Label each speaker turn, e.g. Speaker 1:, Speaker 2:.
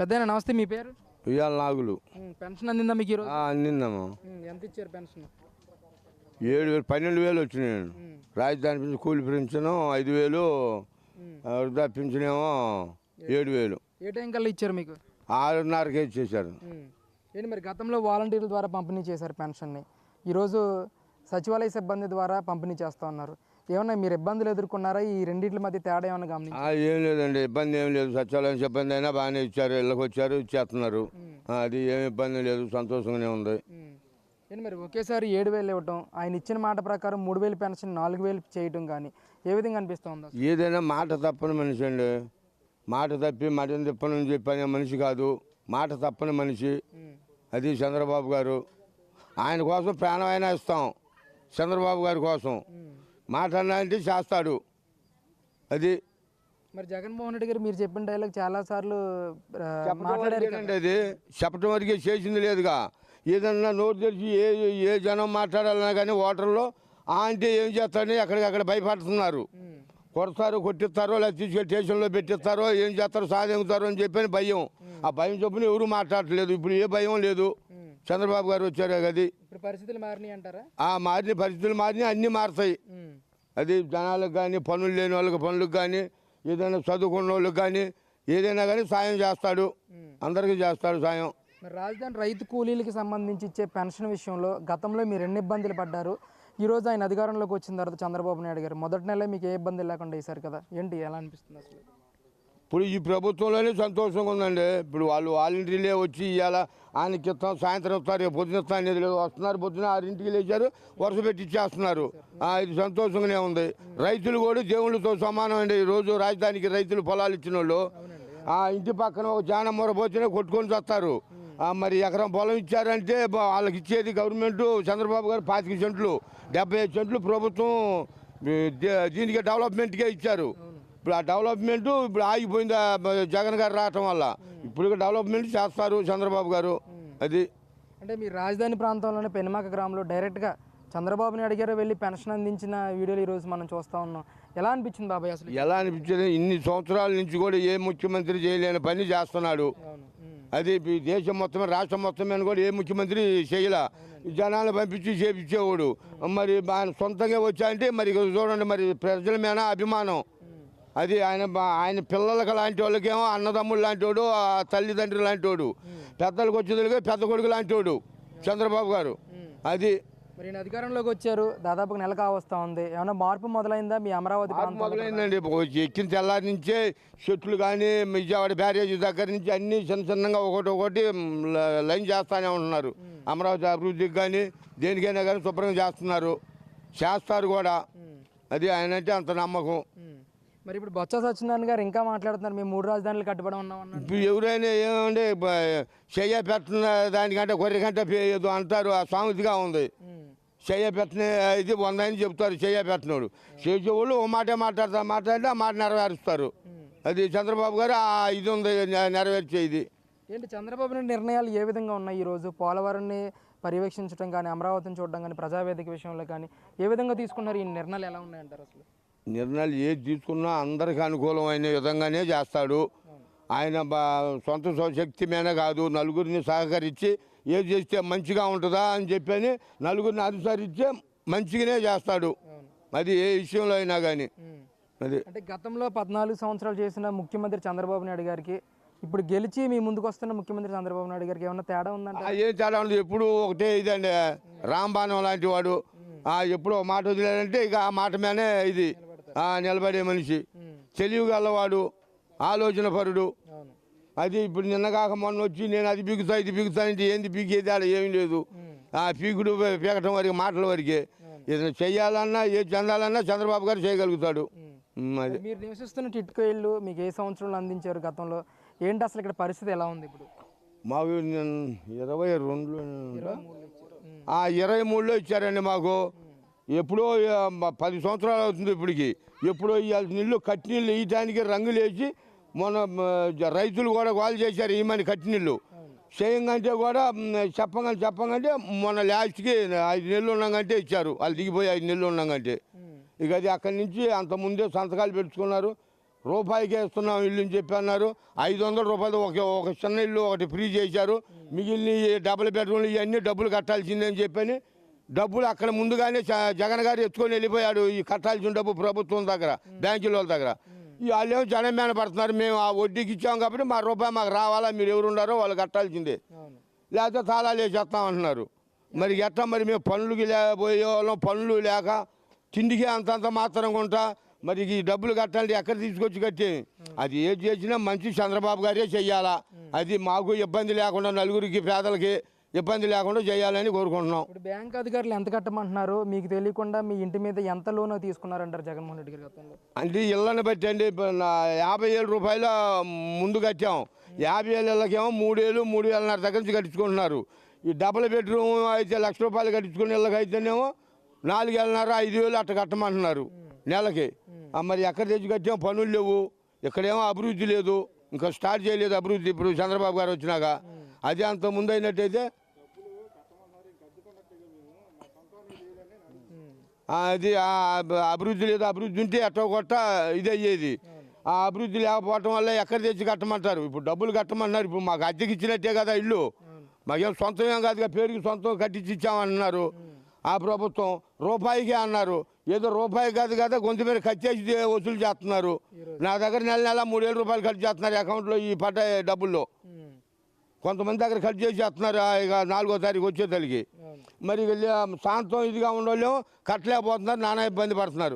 Speaker 1: పెద్ద నమస్తే మీ పేరు?
Speaker 2: ఇవాళ నాగులు.
Speaker 1: పెన్షన్ అందిందా మీకు ఈరోజు?
Speaker 2: అందిందమ్మా.
Speaker 1: ఎంత ఇచ్చారు పెన్షన్?
Speaker 2: ఏడు వేలు పన్నెండు వేలు వచ్చినాయి. నేను రాజధాని పింఛన్ కూలి పింఛను ఐదు వేలు వృద్ధా పింఛన్ ఏమో ఏడు వేలు.
Speaker 1: ఏ టైం కల్లా ఇచ్చారు మీకు?
Speaker 2: ఆరున్నరకే ఇచ్చేసారు.
Speaker 1: ఏంటి మరి గతంలో వాలంటీర్ల ద్వారా పంపిణీ చేశారు పెన్షన్ని. ఈరోజు సచివాలయ సిబ్బంది ద్వారా పంపిణీ చేస్తూ ఉన్నారు. ఏమన్నా మీరు ఇబ్బందులు ఎదుర్కొన్నారా? ఈ రెండింటి మధ్య తేడా ఏమన్నా గమనించారు
Speaker 2: ఆ, ఏం లేదండి. ఇబ్బంది ఏం లేదు. సచివాలయం సిబ్బంది అయినా బాగానే ఇచ్చారు. ఇళ్ళకి వచ్చారు ఇచ్చేస్తున్నారు. అది ఏం ఇబ్బంది లేదు. సంతోషంగానే ఉంది.
Speaker 1: ఏంటి మరి ఒకేసారి ఏడు వేలు ఇవ్వటం ఆయన ఇచ్చిన మాట ప్రకారం మూడు వేలు పెన్షన్ నాలుగు వేలు చేయటం కానీ ఏ విధంగా అనిపిస్తుంది
Speaker 2: ఏదైనా మాట తప్పని మనిషి అండి. మాట తప్పి మటన్ తిప్పనని చెప్పనే మనిషి కాదు. మాట తప్పని మనిషి. అది చంద్రబాబు గారు. ఆయన కోసం ప్రాణమైనా ఇస్తాం. చంద్రబాబు గారి కోసం. మాట చేస్తాడు. అది
Speaker 1: మరి జగన్మోహన్ రెడ్డి గారు మీరు చెప్పిన డైలాగ్ చాలా సార్లు
Speaker 2: అది. చెప్పడం వరకే చేసింది లేదుగా. ఏదన్నా నోరు తెరిచి ఏ ఏ జనం మాట్లాడాలన్నా కానీ ఓటర్లో ఆ అంటే ఏం చేస్తారని అక్కడికక్కడ భయపడుతున్నారు. కొడతారు కొట్టిస్తారో లేదా తీసుకెళ్ళి స్టేషన్లో పెట్టిస్తారో ఏం చేస్తారో సాధించుతారో అని చెప్పని భయం. ఆ భయం చొప్పున ఎవరు మాట్లాడట్లేదు. ఇప్పుడు ఏ భయం లేదు. చంద్రబాబు గారు వచ్చారు అది.
Speaker 1: ఇప్పుడు పరిస్థితులు మారినాయి అంటారా?
Speaker 2: ఆ మారిన పరిస్థితులు మారినాయి అన్నీ మారుతాయి. అది జనాలకు కానీ పనులు లేని వాళ్ళకి పనులకు కానీ ఏదైనా చదువుకున్న వాళ్ళకి కానీ ఏదైనా కానీ సాయం చేస్తాడు. అందరికీ చేస్తాడు సాయం.
Speaker 1: మరి రాజధాని రైతు కూలీలకి సంబంధించి ఇచ్చే పెన్షన్ విషయంలో గతంలో మీరు ఎన్ని ఇబ్బందులు పడ్డారు? ఈ రోజు ఆయన అధికారంలోకి వచ్చిన తర్వాత చంద్రబాబు నాయుడు గారు మొదటి నెల మీకు ఏ ఇబ్బంది లేకుండా వేశారు కదా? ఏంటి ఎలా అనిపిస్తుంది అసలు?
Speaker 2: ఇప్పుడు ఈ ప్రభుత్వంలోనే సంతోషంగా ఉందండి. ఇప్పుడు వాళ్ళు వాలంటీర్లే వచ్చి ఇవాళ ఆయనకి ఇస్తాం సాయంత్రం వస్తారు రేపు పొద్దున ఇస్తాం అనేది లేదు వస్తున్నారు పొద్దున ఆరింటికి లేచారు వరుస పెట్టి ఇచ్చేస్తున్నారు. ఇది సంతోషంగానే ఉంది. రైతులు కూడా దేవుళ్ళతో సమానం అండి. ఈ రోజు రాజధానికి రైతులు పొలాలు ఇచ్చిన వాళ్ళు ఆ ఇంటి పక్కన ఒక జానం మొరపోతేనే కొట్టుకొని వస్తారు మరి ఎకరం పొలం ఇచ్చారంటే వాళ్ళకి ఇచ్చేది గవర్నమెంట్ చంద్రబాబు గారు పాతిక సెంట్లు డెబ్బై ఐదు సెంట్లు ప్రభుత్వం దే- దీనికి డెవలప్మెంట్కే ఇచ్చారు. ఇప్పుడు ఆ డెవలప్మెంట్ ఇప్పుడు ఆగిపోయింది జగన్ గారు రావటం వల్ల. ఇప్పుడు డెవలప్మెంట్ చేస్తారు చంద్రబాబు గారు. అది.
Speaker 1: అంటే మీ రాజధాని ప్రాంతంలోనే పెనుమాక గ్రామంలో డైరెక్ట్గా చంద్రబాబు నాయుడు గారు వెళ్ళి పెన్షన్ అందించిన వీడియోలు ఈరోజు మనం చూస్తూ ఉన్నాం. ఎలా అనిపించింది బాబాయ్ అసలు?
Speaker 2: ఎలా అనిపించేది? ఇన్ని సంవత్సరాల నుంచి కూడా ఏ ముఖ్యమంత్రి చేయలేని పని చేస్తున్నాడు. అది దేశం మొత్తం రాష్ట్రం మొత్తం మీద కూడా ఏ ముఖ్యమంత్రి చేయలే. జనాలు పంపించి చేపించేవాడు. మరి ఆయన సొంతంగా వచ్చాయంటే మరి ఇక చూడండి మరి ప్రజల మీద అభిమానం. అది ఆయన ఆయన పిల్లలకి లాంటి వాళ్ళకేమో అన్నదమ్ముడు లాంటి వాడు ఆ తల్లిదండ్రులు లాంటి వాడు. పెద్దలకు వచ్చేదిగా పెద్ద కొడుకు లాంటి వాడు చంద్రబాబు గారు. అది
Speaker 1: మరి అధికారంలోకి వచ్చారు దాదాపు నెల కావస్తా ఉంది. ఏమైనా మార్పు మొదలైందా మీ అమరావతి
Speaker 2: మొదలైందండి. ఎక్కిన తెల్లారి నుంచే చెట్లు కానీ విజయవాడ బ్యారేజ్ దగ్గర నుంచి అన్ని చిన్న చిన్నగా ఒకటి ఒకటి లైన్ చేస్తానే ఉంటున్నారు. అమరావతి అభివృద్ధికి కానీ దేనికైనా కానీ శుభ్రంగా చేస్తున్నారు. చేస్తారు కూడా. అది ఆయన అంటే అంత నమ్మకం.
Speaker 1: మరి ఇప్పుడు బొత్స సత్యనారాయణ గారు ఇంకా మాట్లాడుతున్నారు మేము మూడు రాజధానులు కట్టుబడి ఉన్నాం
Speaker 2: ఇప్పుడు ఎవరైనా ఏమంటే చెయ్య పెట్టిన దానికంటే కొర్రె కంటే ఏదో అంటారు ఆ సామెతగా ఉంది. చెయ్య పెట్టిన ఇది వంద అని చెప్తారు చెయ్య పెట్టినోడు. చేసేవాళ్ళు ఓ మాటే మాట్లాడతారు మాట్లాడితే ఆ మాట నెరవేరుస్తారు. అది చంద్రబాబు గారు ఆ ఇది ఉంది నెరవేర్చే ఇది.
Speaker 1: ఏంటి చంద్రబాబు నాయుడు నిర్ణయాలు ఏ విధంగా ఉన్నాయి ఈరోజు పోలవరాన్ని పర్యవేక్షించడం కానీ అమరావతిని చూడడం కానీ ప్రజావేదిక విషయంలో కానీ ఏ విధంగా తీసుకున్నారు? ఈ నిర్ణయాలు ఎలా ఉన్నాయంటారు అసలు?
Speaker 2: నిర్ణయాలు ఏది తీసుకున్నా అందరికి అనుకూలమైన విధంగానే చేస్తాడు. ఆయన బా సొంత శక్తి మీద కాదు. నలుగురిని సహకరించి ఏది చేస్తే మంచిగా ఉంటుందా అని చెప్పని నలుగురిని అనుసరించే మంచిగానే చేస్తాడు. అది ఏ విషయంలో అయినా కానీ. అది.
Speaker 1: అంటే గతంలో పద్నాలుగు సంవత్సరాలు చేసిన ముఖ్యమంత్రి చంద్రబాబు నాయుడు గారికి ఇప్పుడు గెలిచి మీ ముందుకు వస్తున్న ముఖ్యమంత్రి చంద్రబాబు నాయుడు గారికి ఏమన్నా తేడా ఉందంటే
Speaker 2: ఏం తేడా ఉండదు. ఎప్పుడు ఒకటే ఇదండి. రాంబాణం లాంటి వాడు. ఆ, ఎప్పుడు మాట వదిలేదంటే ఇక ఆ మాట మీదనే ఇది. నిలబడే మనిషి. తెలివి గలవాడు ఆలోచన పరుడు
Speaker 1: అవును.
Speaker 2: అది ఇప్పుడు నిన్న కాక మొన్న వచ్చి నేను అది పీకుతా ఇది పీకుతా అంటే ఏంది పీకేది ఆడ ఏమీ లేదు. ఆ పీకుడు పీకటం వరకు మాటల వరకే. ఏదైనా చెయ్యాలన్నా ఏ చెందాలన్నా చంద్రబాబు గారు చేయగలుగుతాడు. అది.
Speaker 1: మీరు నివసిస్తున్న టిట్కో ఇల్లు మీకు ఏ సంవత్సరంలో అందించారు గతంలో? ఏంటి అసలు ఇక్కడ పరిస్థితి ఎలా ఉంది ఇప్పుడు?
Speaker 2: మాకు ఇరవై రెండులో ఆ ఇరవై మూడులో ఇచ్చారండి మాకు. ఎప్పుడో పది సంవత్సరాలు అవుతుంది ఇప్పటికి. ఎప్పుడో ఇవాళ నీళ్ళు కట్టి నీళ్ళు వేయటానికి రంగులు వేసి మొన్న రైతులు కూడా గోల్ చేశారు ఈమని కట్టి నీళ్ళు. చేయంగంటే కూడా చెప్పంగా చెప్పంగంటే మొన్న లాస్ట్కి ఐదు నెలలు ఉన్నాకంటే ఇచ్చారు. వాళ్ళు దిగిపోయి ఐదు నెలలు ఉన్నాకంటే ఇక అది అక్కడి నుంచి అంత ముందే సంతకాలు పెట్టుకున్నారు. రూపాయికే ఇస్తున్నాం ఇల్లు అని చెప్పి అన్నారు. ఐదు వందల రూపాయలు ఒక ఒక చిన్న ఇల్లు ఒకటి ఫ్రీ చేశారు. మిగిలిన ఈ డబుల్ బెడ్రూమ్లు ఇవన్నీ డబ్బులు కట్టాల్సిందని చెప్పని డబ్బులు అక్కడ ముందుగానే జగన్ గారు ఎత్తుకొని వెళ్ళిపోయాడు ఈ కట్టాల్సిన డబ్బు ప్రభుత్వం దగ్గర బ్యాంకుల వాళ్ళ దగ్గర. ఈ వాళ్ళేమో జనం మీద పడుతున్నారు మేము ఆ వడ్డీకి ఇచ్చాం కాబట్టి మా రూపాయి మాకు రావాలా మీరు ఎవరు ఉన్నారో వాళ్ళు కట్టాల్సిందే లేకపోతే తాళాలు వేసేస్తాం అంటున్నారు. మరి ఎట్లా మరి మేము పనులకి లేకపోయే వాళ్ళం పనులు లేక తిండికి అంతంత మాత్రంగా ఉంటా మరి ఈ డబ్బులు కట్టాలంటే ఎక్కడ తీసుకొచ్చి కట్టి? అది ఏది చేసినా మంచి చంద్రబాబు గారే చెయ్యాలా. అది మాకు ఇబ్బంది లేకుండా నలుగురికి పేదలకి ఇబ్బంది లేకుండా చేయాలని కోరుకుంటున్నాం.
Speaker 1: ఇప్పుడు బ్యాంక్ అధికారులు ఎంత కట్టమంటున్నారు? మీకు తెలియకుండా మీ ఇంటి మీద ఎంత లోన్ తీసుకున్నారంటారు జగన్మోహన్ రెడ్డి గారి గతంలో?
Speaker 2: అంటే ఇళ్ళని బట్టి అండి యాభై వేల రూపాయల ముందు కట్టాం. యాభై వేల ఇళ్ళకేమో మూడేళ్ళు మూడు వేలన్నర దగ్గర నుంచి కట్టించుకుంటున్నారు. ఈ డబుల్ బెడ్రూమ్ అయితే లక్ష రూపాయలు కట్టించుకునే ఇళ్ళకి అయితేనేమో నాలుగు వేలన్నర ఐదు వేలు అట్ట కట్టమంటున్నారు నెలకి. మరి ఎక్కడ తెచ్చి కట్టాం? పనులు లేవు. ఇక్కడేమో అభివృద్ధి లేదు. ఇంకా స్టార్ట్ చేయలేదు అభివృద్ధి. ఇప్పుడు చంద్రబాబు గారు వచ్చినాక అదే అంత ముందు అయినట్టయితే ఆ, అది అభివృద్ధి లేదు అభివృద్ధి ఉంటే ఎట్టో కొట్ట ఇది అయ్యేది. ఆ అభివృద్ధి లేకపోవటం వల్ల ఎక్కడ తెచ్చి కట్టమంటారు? ఇప్పుడు డబ్బులు కట్టమన్నారు ఇప్పుడు మాకు అద్దెకి ఇచ్చినట్టే కదా ఇల్లు. మాకేం సొంతం ఏం కాదుగా పేరుకి సొంతం కట్టించి ఇచ్చామన్నారు. ఆ ప్రభుత్వం రూపాయికే అన్నారు. ఏదో రూపాయి కాదు కదా గొంతు మీద కట్టేసి దే- వసూలు చేస్తున్నారు. నా దగ్గర నెల నెల మూడేళ్ళ రూపాయలు ఖర్చు చేస్తున్నారు అకౌంట్లో ఈ పడ్డ డబ్బుల్లో. కొంతమంది దగ్గర ఖర్చు చేసి చేస్తున్నారు ఆ ఇక నాలుగో తారీఖు వచ్చేసరికి. మరి వీళ్ళు శాంతం ఇదిగా ఉండలేము కట్టలేకపోతున్నారు నానా ఇబ్బంది పడుతున్నారు.